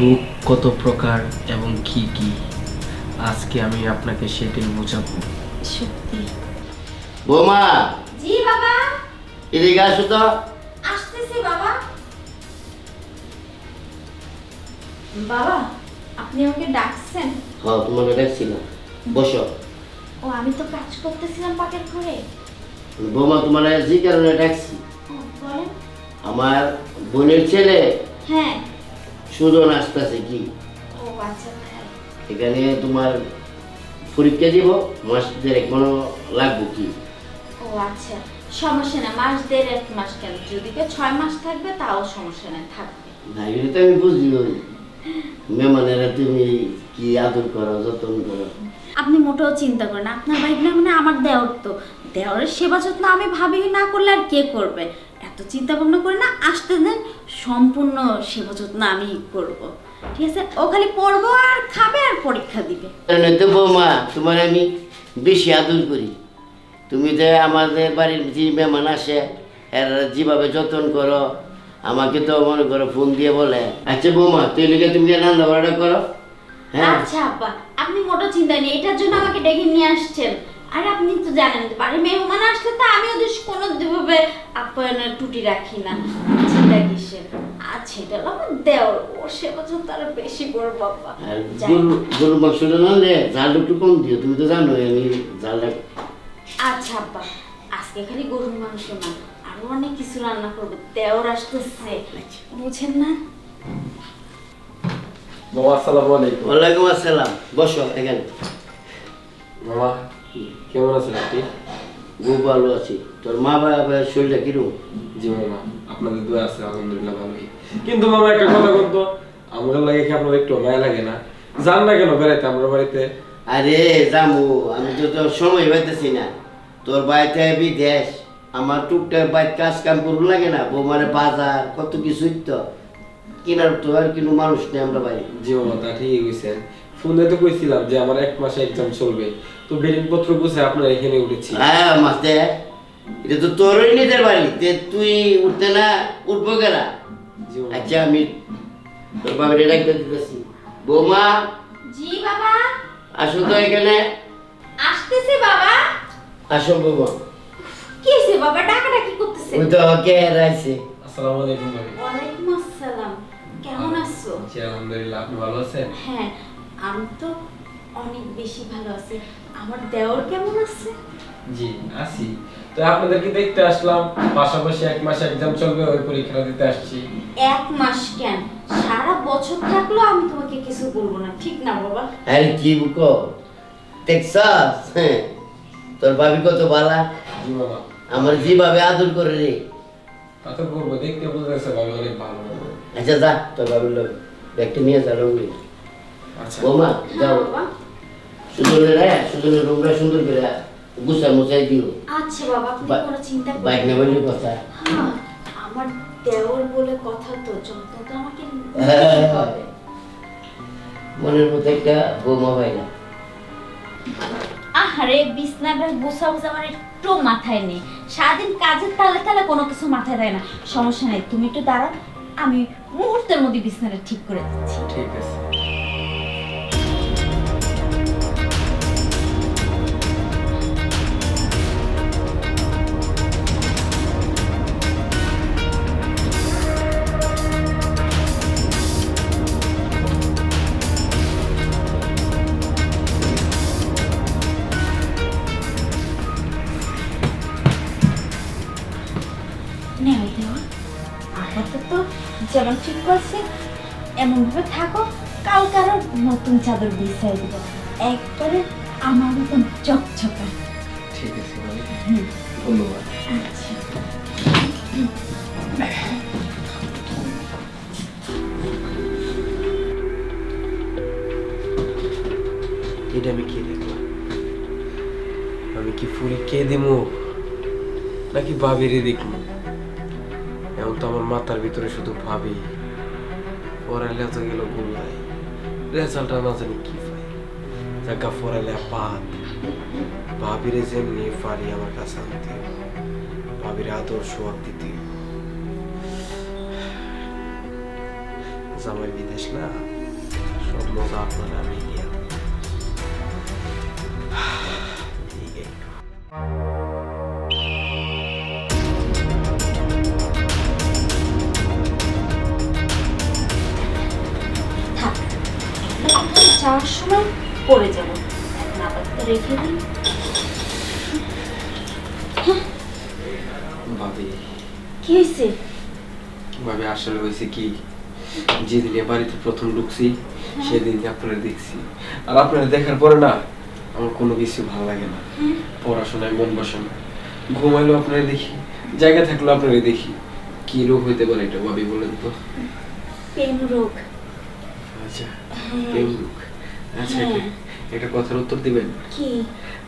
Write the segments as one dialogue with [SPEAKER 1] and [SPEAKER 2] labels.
[SPEAKER 1] সুখ কত প্রকার এবং কি কি? আজকে আমি আপনাকে সেটাই বোঝাবো।
[SPEAKER 2] সত্যি।
[SPEAKER 3] বৌমা!
[SPEAKER 2] জি বাবা।
[SPEAKER 3] এদিকে আসো তো।
[SPEAKER 2] আসতেছি বাবা। বাবা আপনি আমাকে ডাকছেন?
[SPEAKER 3] হ্যাঁ তোমাকে ডাকছিলাম। বসো।
[SPEAKER 2] ও আমি তো কাজ করতেছিলাম পাটের ঘরে।
[SPEAKER 3] বৌমা তোমার যে কারণে ডাকছি? আমার বোনের ছেলে?
[SPEAKER 2] হ্যাঁ।
[SPEAKER 3] সুজন আসতেছে কি?
[SPEAKER 2] ও আচ্ছা।
[SPEAKER 3] এখানে তোমার পরীক্ষা দিব মাস দেড়েক মনে লাগবো কি?
[SPEAKER 2] ও আচ্ছা। সমস্যা না মাস দেড় এক মাস কেন? যদি কেউ ছয় মাস থাকবে তাও সমস্যা নাই থাকবে।
[SPEAKER 3] না তো আমি বুঝি মেহমানেরা তুমি কি আদর করো যত্ন করো?
[SPEAKER 2] আপনি মোটেও চিন্তা করেন আপনার বাইক না মানে আমার দেওর তো। দেওরের সেবা যত্ন আমি ভাবি না করলে আর কে করবে? এত চিন্তা ভাবনা করে না আসতে দেন সম্পূর্ণ সেবা যত্ন আমি করব। ঠিক আছে? ও খালি পড়ব আর খাবে আর পরীক্ষা দিবে।
[SPEAKER 3] তো বৌমা তোমার আমি বেশি আদর করি। তুমি যে আমাদের বাড়ির যে মেহমান আসে এরা যেভাবে যত্ন করো আমাকে তো মনে করো ফোন দিয়ে বলে। আচ্ছা বৌমা তুই লিখে তুমি রান্না বাড়া করো? হ্যাঁ?
[SPEAKER 2] আচ্ছা আব্বা আপনি মোটো চিন্তা নেই এটার জন্য আমাকে ডেকে নিয়ে আসছেন। আর আপনি তো জানেন বাড়ির মেহমান আসলে তো আমি ওদের কোনো আপ্যায়নের টুটি রাখি না। চিন্তা কিসের? আচ্ছা এটা আমার দেওর। ওর সেবা যত্ন আরও বেশি করব আব্বা
[SPEAKER 3] আর
[SPEAKER 2] যাই।
[SPEAKER 3] গরু গরু মাংসটা না রে ঝালটা একটু কম দিও তুমি তো জানো আমি ঝালটা
[SPEAKER 2] আচ্ছা আব্বা আজকে খালি গরুর মাংস না আরও অনেক কিছু রান্না করব। দেওর আসতেছে। বুঝেন না?
[SPEAKER 1] মামা আসসালামু আলাইকুম।
[SPEAKER 3] ওয়ালাইকুম আসসালাম। বসো এখানে।
[SPEAKER 1] মামা কেমন আছেন আপনি?
[SPEAKER 3] খুব ভালো আছি। তোর মা বাবা শরীরটা কীরকম?
[SPEAKER 1] জি মামা আপনাদের দোয়া আছে আলহামদুলিল্লাহ ভালোই। কিন্তু মামা একটা কথা বলতো আমার লাগে কি আপনার একটু মায়া লাগে না? যান না কেন বেড়াইতে আমার বাড়িতে?
[SPEAKER 3] আরে জামু আমি তো তোর সময় পাইতেছি না। তোর বাড়িতে বিদেশ আমার টুকটাক বাড়ির কাজ কাম করব লাগে না বৌমারে বাজার কত কিছু তো কিনার তো আর কিনো মানুষ নেই আমরা বাড়ি।
[SPEAKER 1] জি মামা তা ঠিকই কইছেন। ফোনে তো কইছিলাম যে আমার এক মাসে এক্সাম চলবে। তো বেডিং পত্র গুছে আপনার এখানে উঠেছি।
[SPEAKER 3] হ্যাঁ মাস্তে এটা তো তোরই নিজের বাড়ি। তুই উঠতে না উঠবো কেনা? আচ্ছা আমি তোর বাবারে ডাকতে দিতেছি। বৌমা
[SPEAKER 2] জি বাবা।
[SPEAKER 3] আসো তো এখানে।
[SPEAKER 2] আসতেছে বাবা।
[SPEAKER 3] আসো বৌমা।
[SPEAKER 2] কি বাবা? ডাকাটা কি করতেছে।
[SPEAKER 3] ওই তো কে রাইছে
[SPEAKER 1] আসসালামু আলাইকুম ভাবি।
[SPEAKER 2] ওয়ালাইকুম আসসালাম। কেমন আছো?
[SPEAKER 1] আলহামদুলিল্লাহ আপনি ভালো আছেন?
[SPEAKER 2] হ্যাঁ আমি তো অনেক বেশি ভালো আছি। আমার দেওর কেমন আছে?
[SPEAKER 1] জি আসি তো আপনাদেরকে দেখতে আসলাম পাশাপাশি এক মাস এক্সাম চলবে ওই পরীক্ষাটা দিতে আসছি।
[SPEAKER 2] এক মাস কেন? সারা বছর থাকলেও আমি তোমাকে কিছু বলব না ঠিক না বাবা?
[SPEAKER 3] আরে কি বুকো? টেক্সাস হ্যাঁ। তোর ভাবি কত বালা?
[SPEAKER 1] জি মামা
[SPEAKER 3] আমার যেভাবে আদর করে রে।
[SPEAKER 1] তা তো করব দেখতে বুঝতেছে ভাবি অনেক ভালো।
[SPEAKER 3] আচ্ছা যা তোর ভাবির লোক ব্যাগটা নিয়ে যা
[SPEAKER 1] আচ্ছা
[SPEAKER 3] বৌমা
[SPEAKER 2] হ্যাঁ
[SPEAKER 3] যাও।
[SPEAKER 2] বাবা।
[SPEAKER 3] সুজনের রে সুজনের রুমটা সুন্দর করে গুছা মুছাই দিও।
[SPEAKER 2] আচ্ছা বাবা আপনি কোনো চিন্তা
[SPEAKER 3] বাইক
[SPEAKER 2] করবেন
[SPEAKER 3] কথা।
[SPEAKER 2] হ্যাঁ আমার দেওর বলে কথা তো যত্ন তো আমাকে
[SPEAKER 3] হ্যাঁ। মনের মতো একটা বৌমা পাই না।
[SPEAKER 2] আহারে বিছনাটা গোছা গোছা আমার একটু মাথায় নেই। সারাদিন কাজের তালে তালে কোনো কিছু মাথায় দেয় না। সমস্যা নেই তুমি একটু দাঁড়াও আমি মুহূর্তের মধ্যে বিছনাটা ঠিক করে দিচ্ছি।
[SPEAKER 1] ঠিক আছে।
[SPEAKER 2] ঠিক করছে। এমনভাবে থাকো কালকে আরও নতুন চাদর বিছাই দিব। একবারে আমার মতন চকচকা।
[SPEAKER 1] ঠিক আছে ধন্যবাদ।
[SPEAKER 2] আচ্ছা।
[SPEAKER 1] এটা আমি কি দেখলাম। আমি কি ফুল কে দেবো নাকি ভাবিরে দেখব? এখন তো আমার মাথার ভিতরে শুধু ভাবি। পড়ালে তো গেল গোল্লাই রেজাল্টটা না জানি কি পাই। জায়গা পড়ালে পাত ভাবিরে যেমনি পারি আমার কাছে আনতে। ভাবির আদর সোয়াব দিতে। জামাই বিদেশ না, সব মজা আপনারা আমি
[SPEAKER 2] যাওয়ার সময় পড়ে যাব। এখন আপাতত রেখে দিই।
[SPEAKER 1] ভাবি।
[SPEAKER 2] কি হয়েছে
[SPEAKER 1] ভাবি আসলে হয়েছে কি? যেদিন এ বাড়িতে প্রথম ঢুকছি সেদিন আপনারা দেখছি। আর আপনারা দেখার পরে না আমার কোনো কিছু ভালো লাগে না। পড়াশোনায় মন বসে না। ঘুমাইলেও আপনারা দেখি জায়গা থাকলেও আপনারা দেখি। কি রোগ হইতে পারে এটা ভাবি বলেন তো।
[SPEAKER 2] প্রেম রোগ।
[SPEAKER 1] আচ্ছা প্রেম রোগ। আচ্ছা। একটা- একটা কথার উত্তর দিবেন?
[SPEAKER 2] কি?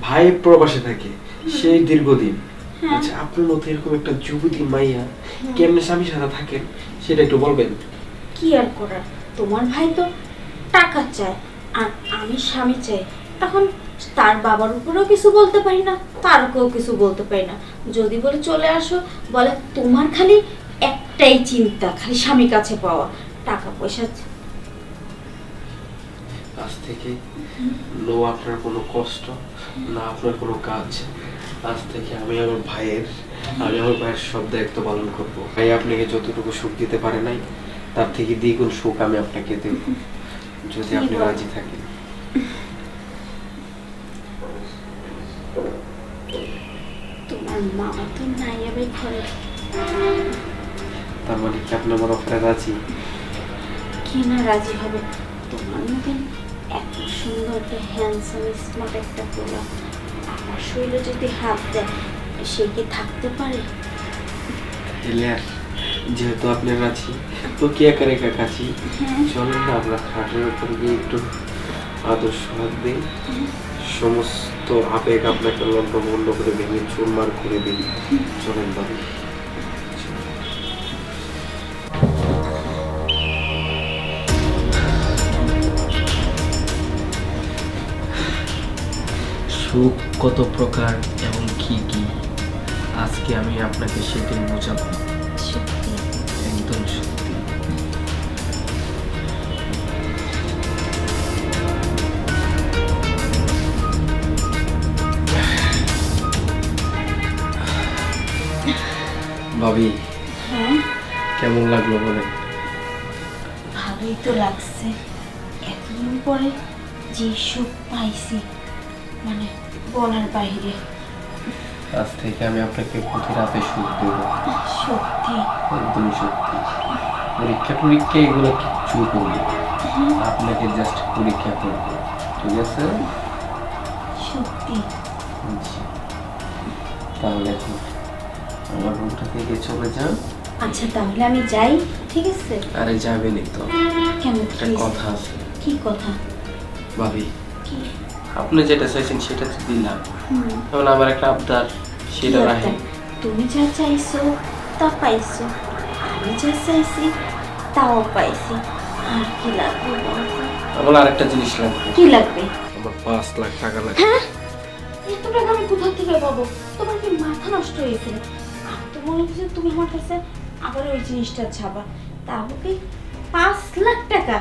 [SPEAKER 1] ভাই প্রবাসে থাকে সেই দীর্ঘদিন।
[SPEAKER 2] হ্যাঁ।
[SPEAKER 1] আচ্ছা আপনার মতো এরকম একটা যুবতী মাইয়া কেমনে স্বামীর সাথে থাকেন? সেটা একটু বলবেন।
[SPEAKER 2] কি আর করার? তোমার ভাই তো টাকা চায় আর আমি স্বামী চাই। তখন তার বাবার উপরেও কিছু বলতে পারি না তারকেও কিছু বলতে পারি না। যদি বলে চলে আসো বলে তোমার খালি একটাই চিন্তা খালি স্বামীর কাছে পাওয়া। টাকা পয়সা
[SPEAKER 1] থেকে নো আপনার কোনো কষ্ট না আপনার কোনো কাজ আজ থেকে আমি আমার ভাইয়ের আমি আমার ভাইয়ের সব দায়িত্ব পালন করব। ভাই আপনাকে যতটুকু সুখ দিতে পারে নাই তার থেকে দ্বিগুণ সুখ আমি আপনাকে দেব যদি আপনি রাজি থাকেন।
[SPEAKER 2] তোমার মামা তো নাই ঘরে।
[SPEAKER 1] তার মানে কি আপনি আমার অফারে রাজি?
[SPEAKER 2] কে না রাজি হবে? তোমার মতন এত সুন্দর একটা হ্যান্ডসাম স্মার্ট একটা পোলা। আমার শরীরে যদি হাত দেয় সে কি থাকতে পারে?
[SPEAKER 1] এলিয়ার যেহেতু আপনি রাজি তো কে একা রেখা কাছি চলেন না আমরা খাটের উপর গিয়ে একটু আদর্শ হাত দিই। সমস্ত আবেগ আপনাকে লন্ডভন্ড করে ভেঙে চুরমার করে দিই। চলেন বাড়ি। সুখ কত প্রকার এবং কি কি? আজকে আমি আপনাকে সেটাই বোঝাবো।
[SPEAKER 2] সত্যি।
[SPEAKER 1] একদম সত্যি। ভাবি
[SPEAKER 2] হ্যাঁ?
[SPEAKER 1] কেমন লাগল বলেন?
[SPEAKER 2] ভালোই তো লাগছে। এতদিন পরে যে সুখ পাইছি। মানে বলার বাইরে।
[SPEAKER 1] আজ থেকে আমি আপনাকে প্রতি রাতে সুখ দেব।
[SPEAKER 2] সত্যি?
[SPEAKER 1] একদম সত্যি। পরীক্ষা টরীক্ষা এগুলো কিচ্ছু করব আপনাকে জাস্ট পরীক্ষা করব। ঠিক আছে?
[SPEAKER 2] সত্যি?
[SPEAKER 1] জি। তাহলে এখন আমার রুমটা থেকে চলে যান।
[SPEAKER 2] আচ্ছা তাহলে আমি যাই ঠিক আছে?
[SPEAKER 1] আরে যাবেনই তো।
[SPEAKER 2] কেন
[SPEAKER 1] একটা কথা আছে।
[SPEAKER 2] কি কথা?
[SPEAKER 1] ভাবি।
[SPEAKER 2] কি?
[SPEAKER 1] আপনি যেটা চাইছেন সেটা তো দিলাম।
[SPEAKER 2] হুম।
[SPEAKER 1] এখন আমার একটা আবদার সেটা
[SPEAKER 2] একটা? তুমি যা চাইছো তা পাইছো। আমি যা চাইছি তাও পাইছি। আর কি লাগবে?
[SPEAKER 1] আমার আরেকটা জিনিস লাগবে।
[SPEAKER 2] কি লাগবে?
[SPEAKER 1] আমার পাঁচ লাখ টাকা লাগবে।
[SPEAKER 2] হ্যাঁ? এত টাকা আমি কোথা থেকে পাবো? তোমার কি মাথা নষ্ট হয়েছে? আমি তো মনে হচ্ছে তুমি আমার কাছে আবার ওই জিনিসটা ছাবা তাহলে কি পাঁচ লাখ টাকা?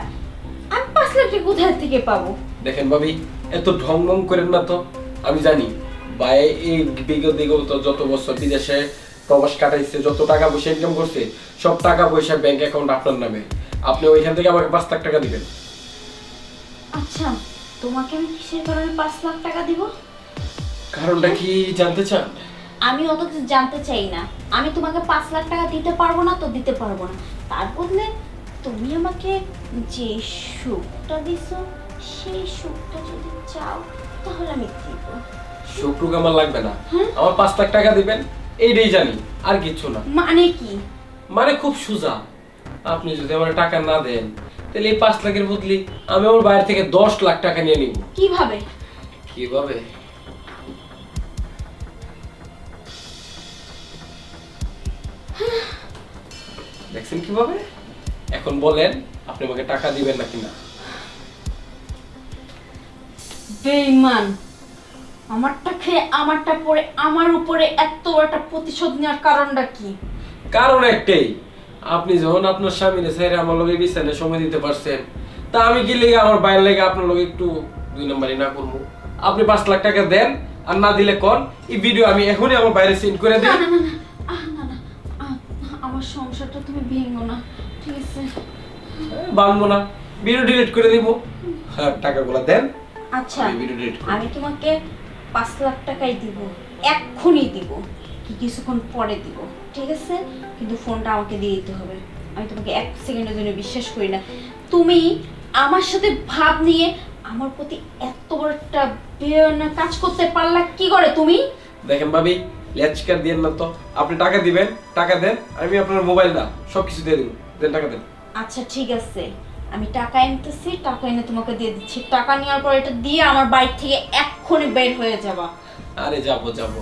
[SPEAKER 2] আমি পাঁচ লাখ টাকা কোথায় থেকে পাবো?
[SPEAKER 1] দেখেন ভাবি এত ঢং ঢং করেন না তো? আমি জানি ভাই এই বিগত বিগত যত বছর বিদেশে প্রবাস কাটাইছে যত টাকা পয়সা ইনকাম করছে সব টাকা পয়সা ব্যাংক অ্যাকাউন্ট আপনার নামে। আপনি ওইখান থেকে আমাকে পাঁচ লাখ টাকা দিবেন।
[SPEAKER 2] আচ্ছা তোমাকে আমি কিসের কারণে পাঁচ লাখ টাকা দিব?
[SPEAKER 1] কারণটা কি জানতে চান?
[SPEAKER 2] আমি অত কিছু জানতে চাই না। আমি তোমাকে পাঁচ লাখ টাকা দিতে পারব না তো দিতে পারব না। তার বদলে তুমি আমাকে যে সুখটা দিছো সেই সুখটা যদি চাও তাহলে আমি দিব।
[SPEAKER 1] শুক্রুক আমার লাগবে না।
[SPEAKER 2] হ্যাঁ?
[SPEAKER 1] আমার পাঁচ লাখ টাকা দিবেন এইটাই জানি আর কিছু না।
[SPEAKER 2] মানে কি?
[SPEAKER 1] মানে খুব সোজা। আপনি যদি আমার টাকা না দেন তাহলে এই পাঁচ লাখের বদলি আমি আমার বাইরে থেকে দশ লাখ টাকা নিয়ে নিব।
[SPEAKER 2] কীভাবে?
[SPEAKER 1] কীভাবে? দেখছেন কীভাবে? এখন বলেন আপনি আমাকে টাকা দিবেন নাকি না।
[SPEAKER 2] বেইমান আমারটা খেয়ে আমারটা পরে আমার উপরে এত একটা প্রতিশোধ নেওয়ার কারণটা কি?
[SPEAKER 1] কারণ একটাই আপনি যখন আপনার স্বামীর সাইরে আমার লগে বিছানে সময় দিতে পারছেন তা আমি কি লেগে আমার বাইরের লেগে আপনার লগে একটু দুই নম্বরই না করব? আপনি পাঁচ লাখ টাকা দেন আর না দিলে কন এই ভিডিও আমি এখনই আমার বাইরে সেন্ড করে দিই।
[SPEAKER 2] আমার সংসারটা তুমি ভেঙো না ঠিক আছে?
[SPEAKER 1] বানবো না ভিডিও ডিলিট করে দিব। হ্যাঁ টাকাগুলো দেন।
[SPEAKER 2] আচ্ছা
[SPEAKER 1] আমি
[SPEAKER 2] তোমাকে পাঁচ লাখ টাকাই দিব এক্ষুনি দিব কি কিছুক্ষণ পরে দিব ঠিক আছে? কিন্তু ফোনটা আমাকে দিয়ে দিতে হবে। আমি তোমাকে এক সেকেন্ডের জন্য বিশ্বাস করি না। তুমি আমার সাথে ভাব নিয়ে আমার প্রতি এত বড় একটা বেয়ানা কাজ করতে পারলা কি করে তুমি?
[SPEAKER 1] দেখেন ভাবি লেচকার দিয়ে না তো। আপনি টাকা দিবেন টাকা দেন আমি আপনার মোবাইল না সব কিছু দিয়ে দেবো। দেন টাকা দেন।
[SPEAKER 2] আচ্ছা ঠিক আছে। আমি টাকা এনতেছি টাকা এনে তোমাকে দিয়ে দিচ্ছি। টাকা নেওয়ার পর এটা দিয়ে আমার বাড়ি থেকে এক্ষুনি বের হয়ে যাবা।
[SPEAKER 1] আরে যাব যাব।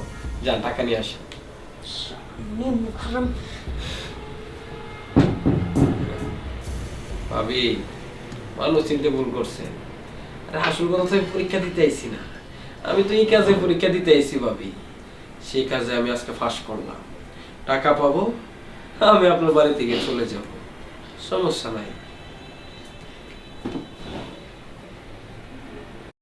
[SPEAKER 1] যান টাকা নিয়ে
[SPEAKER 2] সামনে মুখারম
[SPEAKER 1] ভাবি মানুষ চিনতে ভুল করছে। আরে আসল কথা তো আমি পরীক্ষা দিতে আইছি না। আমি তো এই কাজে পরীক্ষা দিতে আইছি ভাবি। সেই কাজে আমি আজকে ফাঁস করলাম। টাকা পাবো আমি আপনার বাড়ি থেকে চলে যাব। সমস্যা নাই।